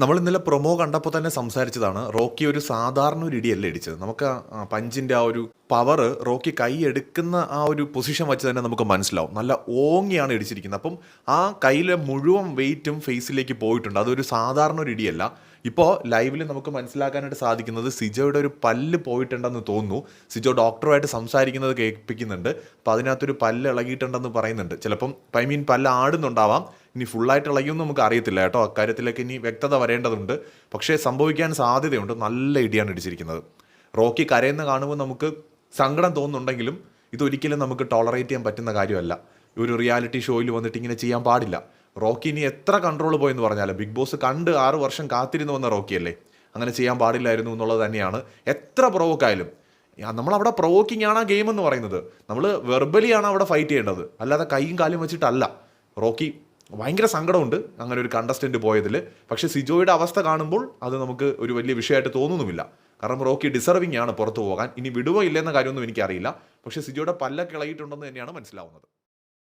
നമ്മൾ ഇന്നലെ പ്രൊമോ കണ്ടപ്പോൾ തന്നെ സംസാരിച്ചതാണ്. റോക്കി ഒരു സാധാരണ ഒരു ഇടിയല്ല ഇടിച്ചത്. നമുക്ക് പഞ്ചിന്റെ ആ ഒരു പവർ റോക്കി കൈ എടുക്കുന്ന ആ ഒരു പൊസിഷൻ വെച്ച് തന്നെ നമുക്ക് മനസ്സിലാവും. നല്ല ഓങ്ങിയാണ് ഇടിച്ചിരിക്കുന്നത്. അപ്പം ആ കയ്യിലെ മുഴുവൻ വെയിറ്റും ഫേസിലേക്ക് പോയിട്ടുണ്ട്. അതൊരു സാധാരണ ഒരു ഇടിയല്ല. ഇപ്പോൾ ലൈവിൽ നമുക്ക് മനസ്സിലാക്കാനായിട്ട് സാധിക്കുന്നത് സിജോയുടെ ഒരു പല്ല് പോയിട്ടുണ്ടെന്ന് തോന്നുന്നു. സിജോ ഡോക്ടറുമായിട്ട് സംസാരിക്കുന്നത് കേൾപ്പിക്കുന്നുണ്ട്. അപ്പോൾ അതിനകത്തൊരു പല്ല് ഇളകിയിട്ടുണ്ടെന്ന് പറയുന്നുണ്ട്. ചിലപ്പം ഐ മീൻ പല്ല് ആടുന്നുണ്ടാവാം. ഇനി ഫുള്ളായിട്ട് ഇളകിയൊന്നും നമുക്ക് അറിയത്തില്ല കേട്ടോ. അക്കാര്യത്തിലൊക്കെ ഇനി വ്യക്തത വരേണ്ടതുണ്ട്. പക്ഷേ സംഭവിക്കാൻ സാധ്യതയുണ്ട്. നല്ല ഇടിയാണ് ഇടിച്ചിരിക്കുന്നത്. റോക്കി കരയുന്ന കാണുമ്പോൾ നമുക്ക് സങ്കടം തോന്നുന്നുണ്ടെങ്കിലും ഇതൊരിക്കലും നമുക്ക് ടോളറേറ്റ് ചെയ്യാൻ പറ്റുന്ന കാര്യമല്ല. ഒരു റിയാലിറ്റി ഷോയിൽ വന്നിട്ട് ഇങ്ങനെ ചെയ്യാൻ പാടില്ല. റോക്കി ഇനി എത്ര കൺട്രോൾ പോയെന്ന് പറഞ്ഞാലും ബിഗ് ബോസ് കണ്ട് ആറ് വർഷം കാത്തിരുന്നു വന്ന റോക്കിയല്ലേ? അങ്ങനെ ചെയ്യാൻ പാടില്ലായിരുന്നു എന്നുള്ളത് തന്നെയാണ്. എത്ര പ്രൊവോക്കായാലും നമ്മളവിടെ പ്രൊവോക്കിംഗ് ആണ് ആ ഗെയിം എന്ന് പറയുന്നത്. നമ്മൾ വെർബലി ആണ് അവിടെ ഫൈറ്റ് ചെയ്യേണ്ടത്. അല്ലാതെ കൈയും കാലും വെച്ചിട്ടല്ല. റോക്കി ഭയങ്കര സങ്കടമുണ്ട് അങ്ങനെ ഒരു കണ്ടസ്റ്റന്റ് പോയതിൽ പക്ഷേ സിജോയുടെ അവസ്ഥ കാണുമ്പോൾ അത് നമുക്ക് ഒരു വലിയ വിഷയമായിട്ട് തോന്നുന്നുമില്ല. കാരണം റോക്കി ഡിസർവിംഗ് ആണ് പുറത്തു പോകാൻ. ഇനി വിടുവോ ഇല്ലെന്ന കാര്യമൊന്നും എനിക്കറിയില്ല. പക്ഷേ സിജോയുടെ പല്ലൊക്കെ കിളയിട്ടുണ്ടെന്ന് തന്നെയാണ് മനസ്സിലാവുന്നത്.